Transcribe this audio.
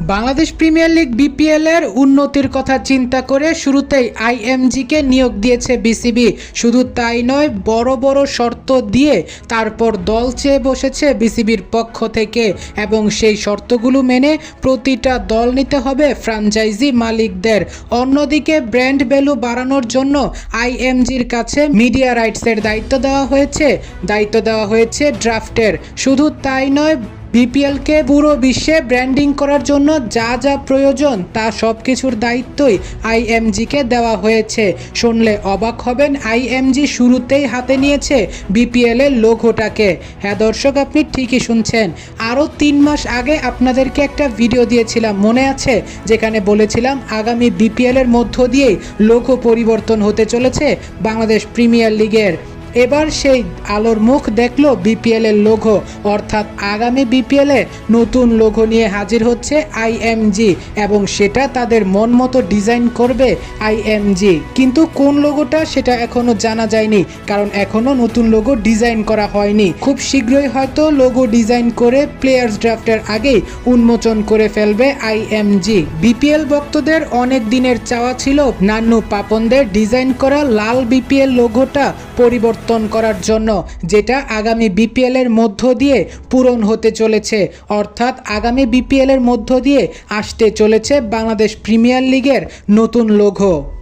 Bangladesh premier league BPL এর উন্নতির কথা চিন্তা করে শুরুতেই আইএমজিকে নিয়োগ দিয়েছে বিসিবি। শুধু তাই নয়, বড় বড় শর্ত দিয়ে তারপর দল চেয়ে বসেছে বিসিবির পক্ষ থেকে এবং সেই শর্তগুলো মেনে প্রতিটা দল নিতে হবে ফ্র্যাঞ্চাইজি মালিকদের। অন্যদিকে ব্র্যান্ড ভ্যালু বাড়ানোর জন্য আইএমজির কাছে মিডিয়া রাইটসের দায়িত্ব দেওয়া হয়েছে, দায়িত্ব দেওয়া হয়েছে ড্রাফটের। শুধু তাই নয় বিপিএলকে পুরো বিশ্বে ব্র্যান্ডিং করার জন্য যা যা প্রয়োজন তা সব কিছুর দায়িত্বই আইএমজিকে দেওয়া হয়েছে। শুনলে অবাক হবেন, আইএমজি শুরুতেই হাতে নিয়েছে বিপিএল এর লোগোটাকে। হ্যাঁ দর্শক, আপনি ঠিকই শুনছেন। আরও তিন মাস আগে আপনাদেরকে একটা ভিডিও দিয়েছিলাম, মনে আছে? যেখানে বলেছিলাম, আগামী বিপিএল এর মধ্য দিয়েই লোগো পরিবর্তন হতে চলেছে বাংলাদেশ প্রিমিয়ার লিগের। এবার সেই আলোর মুখ দেখল বিপিএল এর লোগো, অর্থাৎ আগামী বিপিএল এ নতুন লোগো নিয়ে হাজির হচ্ছে আইএমজি এবং সেটা তাদের মন মতো ডিজাইন করবে আইএমজি কিন্তু কোন লোগোটা সেটা এখনও জানা যায়নি, কারণ এখনও নতুন লোগো ডিজাইন করা হয়নি। খুব শীঘ্রই হয়তো লোগো ডিজাইন করে প্লেয়ার্স ড্রাফটের আগেই উন্মোচন করে ফেলবে আইএমজি বিপিএল ভক্তদের অনেক দিনের চাওয়া ছিল নান্নু পাপনদের ডিজাইন করা লাল বিপিএল লোগোটা পরিবর্তন করার জন্য, যেটা আগামী বিপিএলের মধ্য দিয়ে পূরণ হতে চলেছে। অর্থাৎ আগামী বিপিএলের মধ্য দিয়ে আসতে চলেছে বাংলাদেশ প্রিমিয়ার লিগের নতুন লোগো।